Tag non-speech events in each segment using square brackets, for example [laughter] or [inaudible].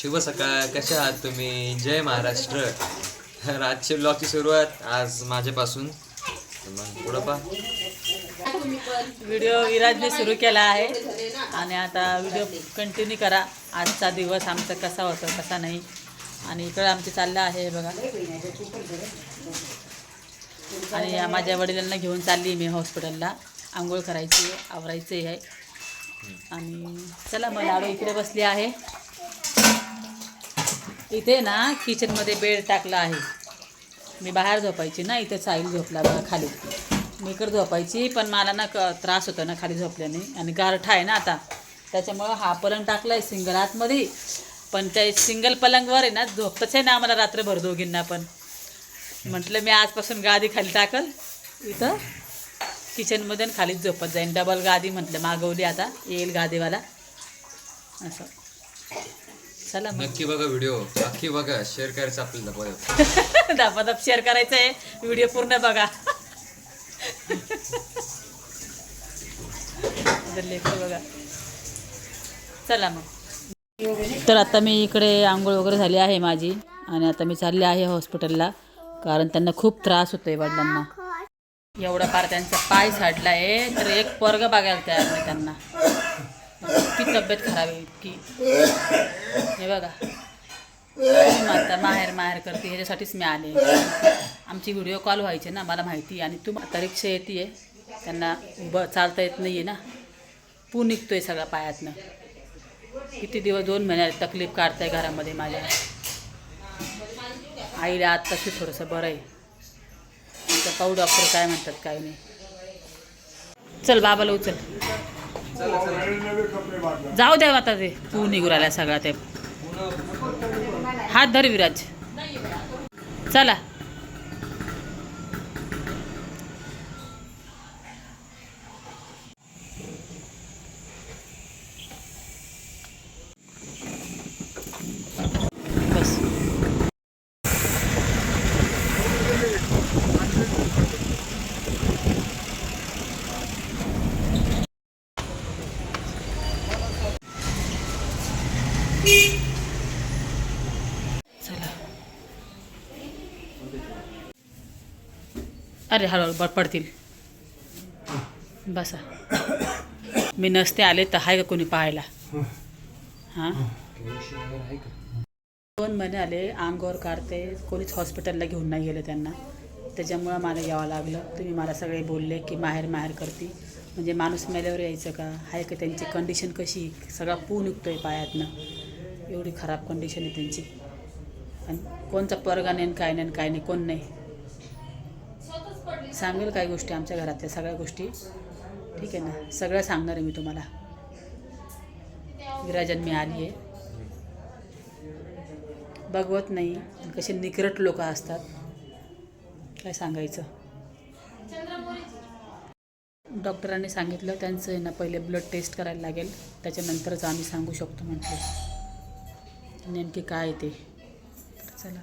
शुभ सकाळ. कसे आहात तुम्ही? जय महाराष्ट्र. तर आजची ब्लॉगची सुरुवात आज माझ्यापासून. मग पुढं पा व्हिडिओ विराजने सुरू केला आहे. आणि आता व्हिडिओ कंटिन्यू करा. आजचा दिवस आमचा कसा होतो कसा नाही. आणि इकडं आमचं चाललं आहे बघा. आणि माझ्या वडिलांना घेऊन चालली मी हॉस्पिटलला आंघोळ करायची आवरायची आहे आणि चला मग लाडू इकडे बसली आहे. इथे ना किचनमध्ये बेड टाकला आहे. मी बाहेर झोपायची ना इथे साईल झोपला बघा खाली. मी इकडे झोपायची पण मला ना क त्रास होतो ना खाली झोपल्याने. आणि गारठा आहे ना आता. त्याच्यामुळं हा पलंग टाकला आहे सिंगल आतमध्ये. पण त्या सिंगल पलंगवर आहे ना झोपतच आहे ना आम्हाला रात्रभर दोघींना पण. म्हटलं मी आजपासून गादी खाली टाकल. इथं किचनमध्ये खालीच झोपत जाईन. डबल गादी म्हटलं मागवली आता येईल गादीवाला. असं. चला मग. नक्की बघा व्हिडिओ. नक्की बघा शेअर करायचं आपल्याला बघा दापादाप शेअर करायचं आहे [laughs] व्हिडिओ पूर्ण बघा. इधर लेकरं बघा. चला मग. तर आता मी इकडे आंघोळ वगैरे झाली आहे माझी. आणि आता मी चालले आहे हॉस्पिटलला कारण त्यांना खूप त्रास होतोय वडिलांना. एवढा फार त्यांचा पाय साडला आहे तर एक पोरग बघायला तयार नाही त्यांना. इतकी तब्येत खराब आहे इतकी. हे बघा. मी आता माहेर माहेर करते ह्याच्यासाठीच मी आले. आमची व्हिडिओ कॉल व्हायचे ना मला माहिती आणि तू आता रिक्षा येते आहे त्यांना उभं चालता येत नाही आहे ना. पू निघतो आहे सगळा पायातनं. किती दिवस दोन महिन्यात तकलीफ काढताय घरामध्ये माझ्या. आईला आत्ताशी थोडंसं बरं आहे. तर पाहू डॉक्टर काय म्हणतात काय नाही. चल बाबाला उचल. जाऊ द्या आता ते. तू निघू राहिला सगळा ते. हात धर विराज. चला बस चला अरे हळूहळू ब पडतील. बसा. मी नसते आले तर आहे का कोणी पाहायला? हां? दोन महिने आले अंगावर काढते कोणीच हॉस्पिटलला घेऊन नाही गेलं त्यांना. त्याच्यामुळं मला यावं लागलं. तुम्ही मला सगळे बोलले की माहेर माहेर करते. म्हणजे माणूस मेल्यावर यायचं का? आहे का त्यांची कंडिशन कशी? सगळा पू आहे पायातनं. एवढी खराब कंडिशन आहे त्यांची. आणि कोणचा परगा नाही आणि काय नाही आणि काय नाही कोण नाही. सांगेल काही गोष्टी आमच्या घरातल्या सगळ्या गोष्टी. ठीक आहे ना? सगळं सांगणार आहे मी तुम्हाला. विराजन मी आली आहे बघवत नाही. कसे निकरट लोक असतात. काय सांगायचं? डॉक्टरांनी सांगितलं त्यांचं आहे ना पहिले ब्लड टेस्ट करायला लागेल. त्याच्यानंतरच आम्ही सांगू शकतो म्हटलं. नेमके काय आहे ते? चला.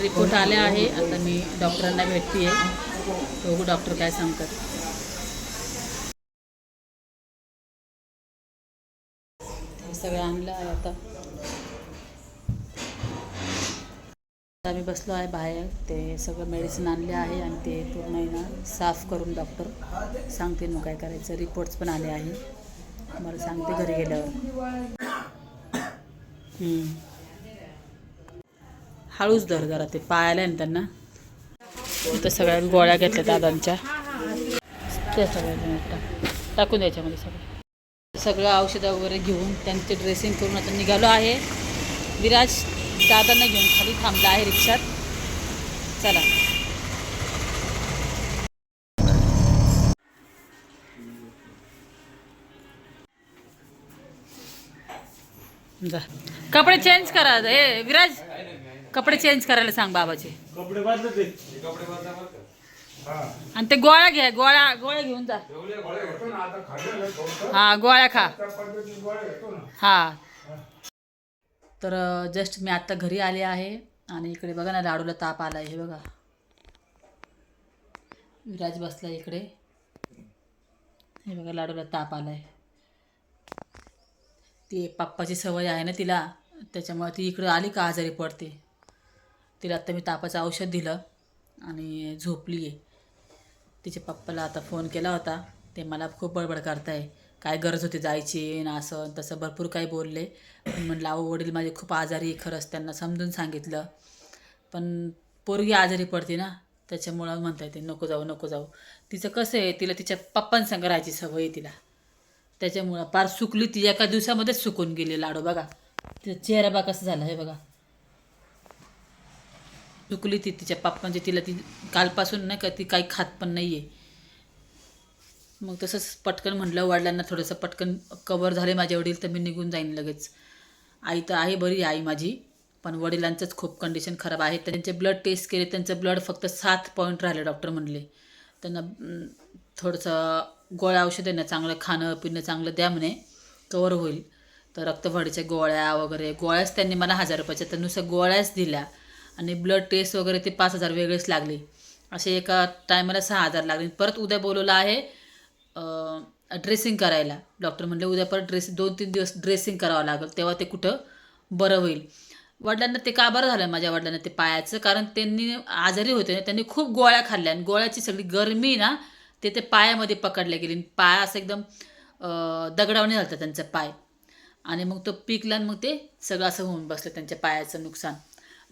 रिपोर्ट आले आहे. आता मी डॉक्टरांना भेटते. आहे बघू डॉक्टर काय सांगतात. सगळं आणलं आहे आता. आम्ही बसलो आहे बाहेर. ते सगळं मेडिसिन आणले आहे आणि ते पूर्ण ना साफ करून डॉक्टर सांगते मग काय करायचं. रिपोर्ट्स पण आले आहे. मला सांगते घरी गेल्यावर. हळूच धर जरा ते पायाला आहे ना त्यांना. तर सगळ्या गोळ्या घेतल्या दादांच्या. त्या सगळ्या टाकून द्यायच्यामध्ये सगळं सगळं औषधं वगैरे घेऊन त्यांचे ड्रेसिंग करून आता निघालो आहे. विराज दादांना घेऊन खाली थांबला आहे रिक्षात. चला. जा. कपडे चेंज करा. हे विराज. कपडे चेंज करायला सांग बाबाचे. कपडे बदलते आणि ते गोळ्या घ्या गोळ्या गोळ्या घेऊन जा. हा गोळ्या खा. हा. तर जस्ट मी आत्ता घरी आले आहे आणि इकडे बघा ना लाडूला ताप आला आहे हे बघा. विराज बसला इकडे. हे बघा लाडूला ताप आला आहे ती पप्पाची सवय आहे ना तिला त्याच्यामुळे ती इकडं आली का आजारी पडते. तिला आत्ता मी तापाचं औषध दिलं आणि झोपली आहे तिच्या पप्पाला आता फोन केला होता. ते मला खूप बडबड करताय. काय गरज होती जायची ना असं तसं भरपूर काही बोलले. म्हणलं अहो वडील माझे खूप आजारी खरंच त्यांना समजून सांगितलं. पण पोरगी आजारी पडते ना त्याच्यामुळं म्हणता येते नको जाऊ नको जाऊ. तिचं कसं आहे तिला तिच्या पप्पांसंग राहायची सवय आहे तिला. त्याच्यामुळं पार सुकली ती. एका दिवसामध्येच सुकून गेली लाडू बघा. तिचा चेहरा बा कसं झाला हे बघा. चुकली ती तिच्या पप्पांची म्हणजे तिला ती कालपासून नाही का ती काही खात पण नाही आहे मग तसंच पटकन म्हटलं वडिलांना थोडंसं पटकन कवर झाले माझे वडील तर मी निघून जाईन लगेच. आई तर आहे बरी आई माझी पण वडिलांचंच खूप कंडिशन खराब आहे. त्यांचे ब्लड टेस्ट केले त्यांचं ब्लड फक्त सात पॉईंट राहिले डॉक्टर म्हणले. त्यांना थोडंसं गोळ्या औषध ना चांगलं खाणं पिणं चांगलं द्या म्हणे कवर होईल. तर रक्तवाढीच्या गोळ्या वगैरे गोळ्याच त्यांनी मला हजार रुपयाच्या तर नुसतं गोळ्याच दिल्या. आणि ब्लड टेस्ट वगैरे ते पाच हजार वेगळेच लागले. असे एका टायमाला सहा हजार लागले. परत उद्या बोलवलं आहे ड्रेसिंग करायला. डॉक्टर म्हणले उद्या परत ड्रेस दोन तीन दिवस ड्रेसिंग करावं लागेल. तेव्हा ते कुठं बरं होईल. वडिलांना ते का बरं झालं माझ्या वडिलांना ते पायाचं? कारण त्यांनी आजारी होते ना त्यांनी खूप गोळ्या खाल्ल्या. आणि गोळ्याची सगळी गरमी ना ते ते पायामध्ये पकडल्या गेली. आणि पाय असं एकदम दगडावणे झालं त्यांचा पाय. आणि मग तो पिकला आणि मग ते सगळं असं होऊन बसलं त्यांच्या पायाचं नुकसान.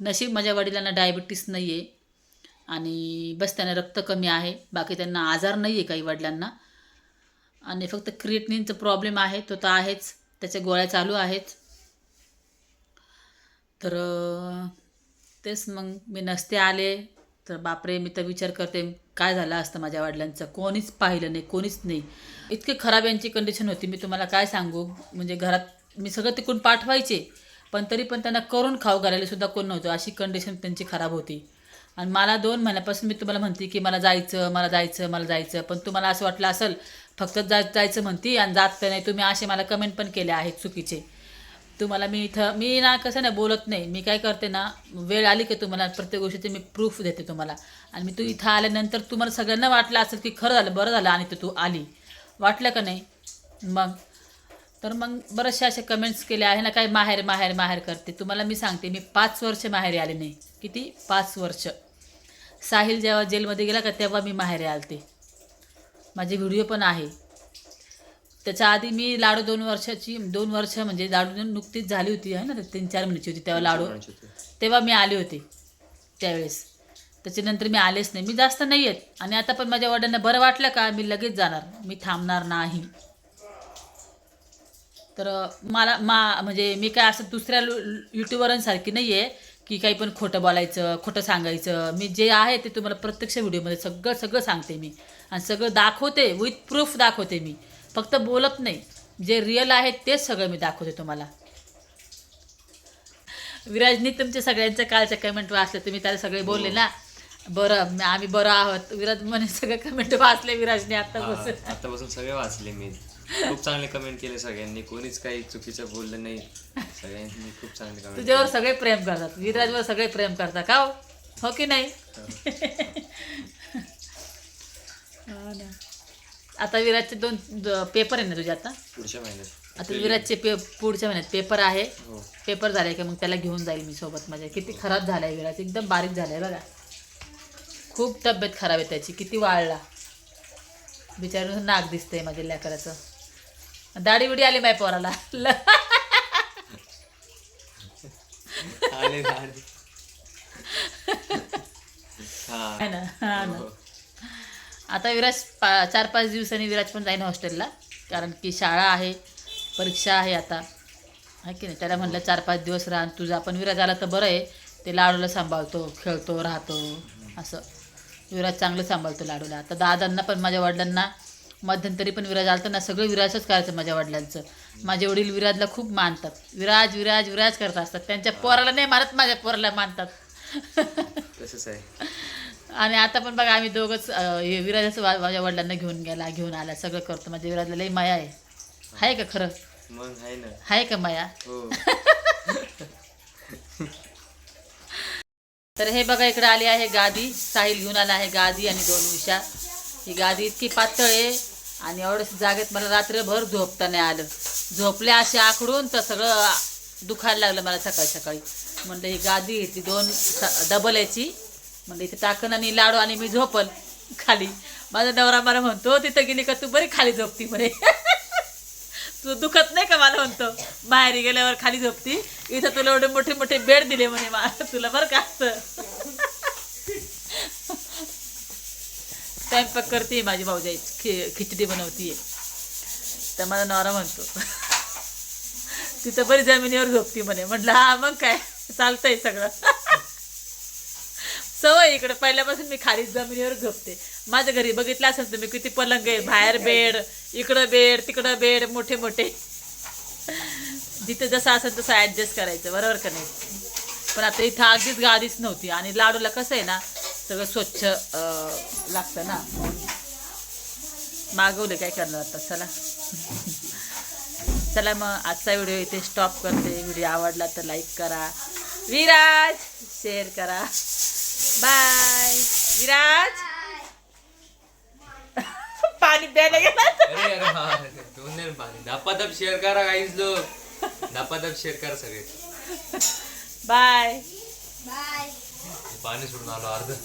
नशीब माझ्या वडिलांना डायबिटीस नाही आहे आणि बस त्यांना रक्त कमी आहे. बाकी त्यांना आजार नाही आहे काही वडिलांना. आणि फक्त क्रिएटनिनचा प्रॉब्लेम आहे. तो तर आहेच. त्याच्या गोळ्या चालू आहेत. तर तेच मग मी नसते आले. तर बापरे मी तर विचार करते काय झालं असतं माझ्या वडिलांचं? कोणीच पाहिलं नाही कोणीच नाही. इतके खराब यांची कंडिशन होती. मी तुम्हाला काय सांगू? म्हणजे घरात मी सगळं तिकडून पाठवायचे. पण तरी पण त्यांना करून खाऊ घालायला सुद्धा कोण नव्हतं. अशी कंडिशन त्यांची खराब होती. आणि मला दोन महिन्यापासून मी तुम्हाला म्हणते की मला जायचं मला जायचं मला जायचं. पण तुम्हाला असं वाटलं असेल फक्त जा जायचं म्हणती आणि जात तर नाही. तुम्ही असे मला कमेंट पण केले आहेत चुकीचे. तुम्हाला मी इथं मी ना कसं नाही बोलत नाही. मी काय करते ना वेळ आली की तुम्हाला प्रत्येक गोष्टीचे मी प्रूफ देते तुम्हाला. आणि मी तू इथं आल्यानंतर तुम्हाला सगळ्यांना वाटलं असेल की खरं झालं बरं झालं आणि तू तू आली. वाटलं का नाही? मग तर मग बरेचसे असे कमेंट्स केले आहे ना काय माहेर माहेर माहेर करते. तुम्हाला मी सांगते मी पाच वर्ष माहेरी आले नाही. किती? पाच वर्ष. साहिल जेव्हा जेलमध्ये गेला का तेव्हा मी माहेरी आलते. माझे व्हिडिओ पण आहे. त्याच्या आधी मी लाडू दोन वर्षाची दोन वर्ष म्हणजे लाडू नुकतीच झाली होती आहे ना तीन चार महिन्याची होती तेव्हा लाडू. तेव्हा मी आले होते त्यावेळेस. त्याच्यानंतर मी आलेच नाही. मी जास्त नाही येत. आणि आता पण माझ्या वडिलांना बरं वाटलं का मी लगेच जाणार. मी थांबणार नाही. तर मला मा म्हणजे मी काय असं दुसऱ्या युट्यूबरांसारखी नाही आहे की काही पण खोटं बोलायचं खोटं सांगायचं. मी जे आहे ते तुम्हाला प्रत्यक्ष व्हिडिओमध्ये सगळं सगळं सांगते मी. आणि सगळं दाखवते विथ प्रूफ दाखवते मी. फक्त बोलत नाही. जे रिअल आहे तेच सगळं मी दाखवते तुम्हाला. विराजनी तुमच्या सगळ्यांच्या कालच्या कमेंट वाचले तुम्ही त्याला सगळे बोलले ना? बरं आम्ही बरं आहोत. विराज म्हणे सगळे कमेंट वाचले विराजने आता बसून आतापासून सगळे वाचले मी. खूप चांगले कमेंट केले सगळ्यांनी. कोणीच काही चुकीचं बोललं नाही. सगळ्यांनी खूप चांगले कमेंट तुझ्यावर सगळे प्रेम करतात. विराजवर सगळे प्रेम करतात. का हो? हो की नाही? हा. ना. आता विराजचे दोन द- पेपर आहे ना तुझे आता? पुढच्या महिन्यात. आता विराजचे पे पुढच्या महिन्यात पेपर आहे. हो. पेपर झाले की मग त्याला घेऊन जाईल मी सोबत. माझ्या किती खराब झालाय विराज. एकदम बारीक झालाय बघा. खूप तब्येत खराब आहे त्याची. किती वाळला. बिचारून नाक दिसतंय माझ्या लेकराचं. दाढी बिडी आली माय पोराला. ल- आले. हा. आहे ना हा ना. हो. आता विराज पा चार पाच दिवसांनी विराज पण जाईन हॉस्टेलला कारण की शाळा आहे परीक्षा आहे आता. आहे की नाही? त्याला म्हणलं चार पाच दिवस राहा तुझा पण विराज आला तर बरं आहे. ते लाडूला सांभाळतो खेळतो राहतो असं. विराज चांगलं सांभाळतो लाडूला. आता दादांना पण माझ्या वडिलांना मध्यंतरी पण विराज आलं ना सगळं विराजच करायचं माझ्या वडिलांचं. माझे वडील विराजला खूप मानतात. विराज विराज विराज करत असतात. त्यांच्या पोराला नाही मानत माझ्या पोराला मानतात. तसंच आहे. आणि आता पण बघा आम्ही दोघंच हे विराजाचं वा- माझ्या वडिलांना घेऊन गेला घेऊन आला सगळं करतो. माझ्या विराजला लई माया आहे. आहे का खरं? मग आहे ना. आहे का माया? हो. तर हे बघा इकडे आली आहे गादी. साहिल घेऊन आला आहे गादी आणि दोन उशा. ही गादी इतकी पातळ आहे. आणि एवढंच जागेत मला रात्रभर झोपता नाही आलं. झोपले असे आखडून तर सगळं दुखायला लागलं मला सकाळी सकाळी. म्हणलं ही गादी घेतली दोन डबल याची म्हणलं इथे टाकन आणि लाडू आणि मी झोपल खाली. माझा नवरा मला म्हणतो हो, तिथं गेली का तू? बरी खाली झोपती म्हणे. [laughs] तू दुखत नाही का मला म्हणतो? बाहेर गेल्यावर खाली झोपती. इथं तुला एवढे मोठे मोठे बेड दिले म्हणे मला तुला बरं का असतं स्वयंपाक करते माझी भाऊजाई खि खिचडी बनवतीये तर माझा नवरा म्हणतो [laughs] तिथं बरी जमिनीवर झोपती म्हणे. म्हटलं हा मग काय? चालतंय सगळं. [laughs] सवय इकडे पहिल्यापासून मी खाली जमिनीवर झोपते. माझ्या घरी बघितलं असेल तुम्ही किती पलंग आहे. बाहेर बेड इकडं बेड तिकडं बेड मोठे मोठे. जिथे जसं असेल तसं ॲडजस्ट करायचं बरोबर का नाही? पण आता इथं अगदीच गादीच नव्हती. आणि लाडूला कसं आहे ना सगळं स्वच्छ लागतं ना. मागवले काय करणार आता? चला. चला मग आजचा व्हिडिओ इथे स्टॉप करते. व्हिडिओ आवडला तर लाईक करा. विराज शेअर करा. बाय विराज? [laughs] पाणी प्यायला गेला अरे अरे दोन नाही पाणी. धपाधप शेअर करा काहीच लोक. धपाधप शेअर करा सगळे. बाय पाणी பானி சுடுனாலும் ஆறுது